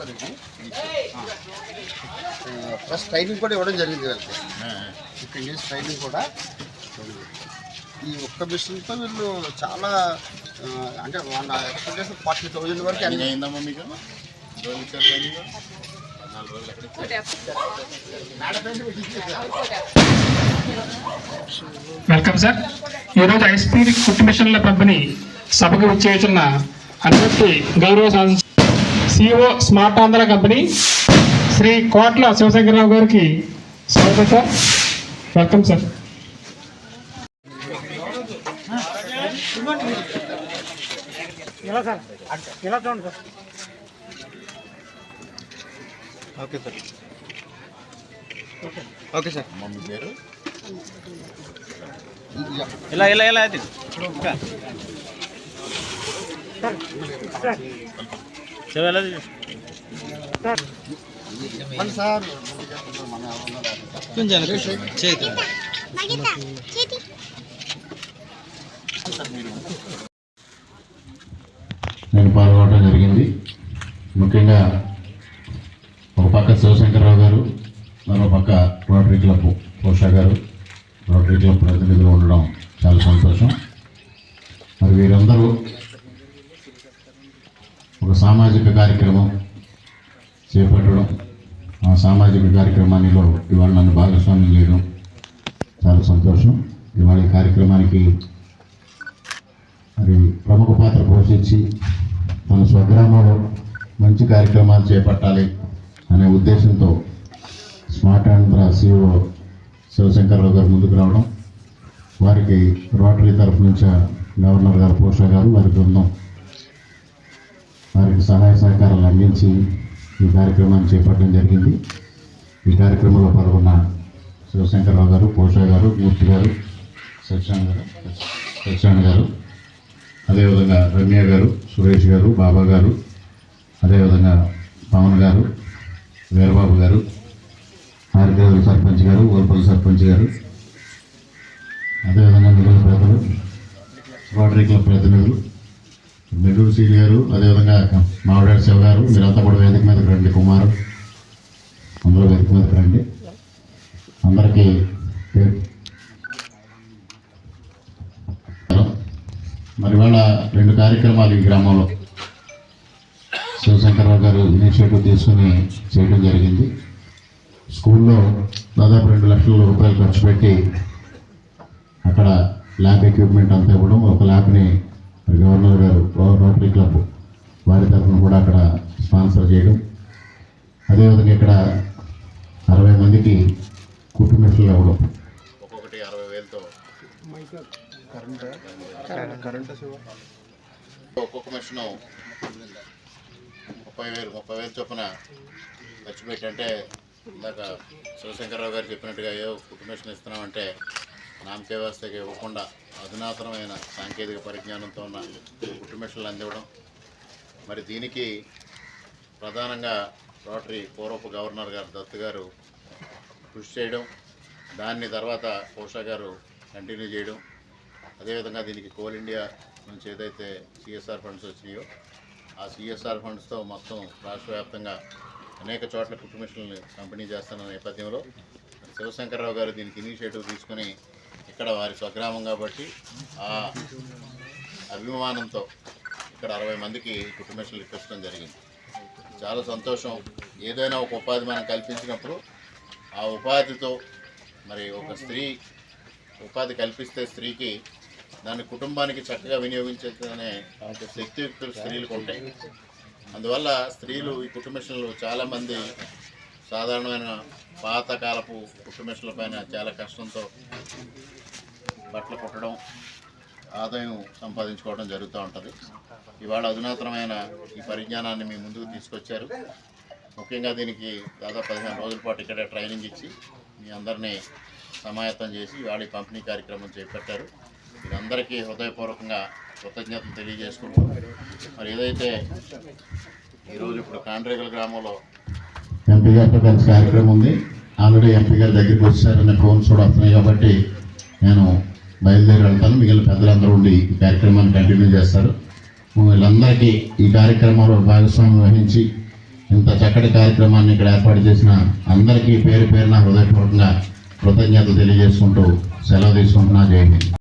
Sir ఇది. Plus training కూడా ఇవ్వడం జరిగింది వీళ్ళకి ఫిఫ్టీన్ డేస్ ట్రైనింగ్ కూడా ఈ ఒక్క మిషన్తో వీళ్ళు చాలా అంటే వాళ్ళ ఎక్స్పెక్టేషన్ ఫార్టీ థౌజండ్ వరకు అన్ని అయిందమ్మా మీకు? Welcome sir. ఈరోజు ఐస్పీ కుట్టు మిషన్ల పంపిణీ సభకు వచ్చేసిన అందరికీ గౌరవ CEO smart Andhra company Shri Kotla Sivasankara Rao గారికి స్వాగతం సార్. Welcome sir. ఇలా సార్ ఇలా చూడండి sir okay sir. Okay sir. Mummy పేరు ఇలా ఇలా ఇలా అది. చెవి ఎలా తీసి- మళ్ళీ సార్. నేను పాల్గొనడం జరిగింది. ముఖ్యంగా ఒక పక్క శివశంకర్రావు గారు మరో పక్క రోటరీ క్లబ్ కోషా గారు. రోటరీ క్లబ్ ప్రతినిధులు ఉండడం చాలా సంతోషం. మరి వీరందరూ ఒక సామాజిక కార్యక్రమం చేపట్టడం. ఆ సామాజిక కార్యక్రమానిలో ఇవాళ నన్ను భాగస్వామ్యం చేయడం చాలా సంతోషం. ఇవాళ ఈ కార్యక్రమానికి మరి ప్రముఖ పాత్ర పోషించి మన స్వగ్రామంలో మంచి కార్యక్రమాలు చేపట్టాలి అనే ఉద్దేశంతో స్మార్ట్ ఆంధ్ర సిఇఓ శివశంకర్రావు గారు ముందుకు రావడం. వారికి రోటరీ తరఫు నుంచి గవర్నర్ గారు పోషా గారు వారి బృందం వారికి సహాయ సహకారాలు అందించి ఈ కార్యక్రమాన్ని చేపట్టడం జరిగింది. ఈ కార్యక్రమంలో పాల్గొన్న శివశంకర్రావు గారు పోషా గారు మూర్తి గారు సత్యాన్ గారు సత్యాన్ గారు అదేవిధంగా రమ్య గారు సురేష్ గారు బాబా గారు అదేవిధంగా పవన్ గారు వీరబాబు గారు ఆరిదేవుల సర్పంచ్ గారు ఓర్పల్లి సర్పంచ్ గారు అదేవిధంగా మిగిలిన పేదలు రోటరీ క్లబ్ ప్రతినిధులు నెల్లూరు సీల్ గారు అదేవిధంగా మామిడాడు శివ గారు మీరంతా కూడా వేదిక మీదకి రండి కుమారు. అందరూ వేదిక మీదకి రండి. అందరికీ మరి వేళ రెండు కార్యక్రమాలు ఈ గ్రామంలో. శివశంకరరావు గారు ఇనిషియేటివ్ తీసుకుని చేయడం జరిగింది. స్కూల్లో దాదాపు రెండు లక్షల రూపాయలు ఖర్చు పెట్టి అక్కడ ల్యాబ్ ఎక్విప్మెంట్ అంతా ఇవ్వడం ఒక ల్యాబ్ని గవర్నర్ గారు రోటరీ క్లబ్ వారి తరఫున కూడా అక్కడ స్పాన్సర్ చేయడం. అదేవిధంగా ఇక్కడ అరవై మందికి కుటుంబీకులు ఇవ్వడం ఒక్కొక్కటి అరవై వేలతో. ఒక్కొక్క మిషన్ ముప్పై వేలు ముప్పై వేలు చొప్పున ఖర్చు పెట్టి అంటే ఇందాక శివశంకర్రావు గారు చెప్పినట్టుగా ఏ కుటుంబ మిషన్ ఇస్తున్నామంటే నామకే వ్యవస్థకి ఇవ్వకుండా అధునాతనమైన సాంకేతిక పరిజ్ఞానంతో ఉన్న కుటుంబ మిషన్లు అందివ్వడం మరి దీనికి ప్రధానంగా రోటరీ పూర్వపు గవర్నర్ గారు దత్తు గారు కృషి చేయడం దాన్ని తర్వాత పోషా గారు కంటిన్యూ చేయడం. అదేవిధంగా దీనికి కోల్ ఇండియా నుంచి ఏదైతే సిఎస్ఆర్ ఫండ్స్ వచ్చినాయో ఆ సిఎస్ఆర్ ఫండ్స్తో మొత్తం రాష్ట్ర వ్యాప్తంగా అనేక చోట్ల కుటుంబిషన్లు పంపిణీ చేస్తున్న నేపథ్యంలో శివశంకర్రావు గారు దీనికి ఇనిషియేటివ్ తీసుకుని ఇక్కడ వారి స్వగ్రామం కాబట్టి ఆ అభిమానంతో ఇక్కడ అరవై మందికి కుటుంబిషన్లు ఇప్పించడం జరిగింది. చాలా సంతోషం. ఏదైనా ఒక ఉపాధి మనం కల్పించినప్పుడు ఆ ఉపాధితో మరి ఒక స్త్రీ ఉపాధి కల్పిస్తే స్త్రీకి దాని కుటుంబానికి చక్కగా వినియోగించేదనే శక్తియుక్తులు స్త్రీలకు ఉంటాయి అందువల్ల స్త్రీలు ఈ కుటుంబిషన్లు చాలామంది సాధారణమైన పాతకాలపు కుటుంబిషన్ల పైన చాలా కష్టంతో బట్టలు కుట్టడం ఆదాయం సంపాదించుకోవడం జరుగుతూ ఉంటుంది. ఇవాళ అధునాతనమైన ఈ పరిజ్ఞానాన్ని మీ ముందుకు తీసుకొచ్చారు. ముఖ్యంగా దీనికి దాదాపు పదిహేను రోజుల పాటు ఇక్కడ ట్రైనింగ్ ఇచ్చి మీ అందరినీ సమాయత్తం చేసి ఇవాళ ఈ పంపిణీ కార్యక్రమం చేపట్టారు. మీరందరికీ హృదయపూర్వకంగా కృతజ్ఞతలు తెలియజేసుకుంటూ మరి ఏదైతే ఈరోజు ఇప్పుడు కాండ్రేగల గ్రామంలో ఎంపీ గారితో కలిసి కార్యక్రమం ఉంది ఆల్రెడీ ఎంపీ గారి దగ్గరికి వచ్చారనే ఫోన్స్ కూడా వస్తున్నాయి కాబట్టి నేను బయలుదేరి వెళ్తాను మిగిలిన పెద్దలందరూ ఉండి ఈ కార్యక్రమాన్ని కంటిన్యూ చేస్తారు. వీళ్ళందరికీ ఈ కార్యక్రమంలో భాగస్వామ్యం వహించి ఇంత చక్కటి కార్యక్రమాన్ని ఇక్కడ ఏర్పాటు చేసిన అందరికీ పేరు పేరున హృదయపూర్వకంగా కృతజ్ఞతలు తెలియజేసుకుంటూ సెలవు తీసుకుంటున్నా. జయండి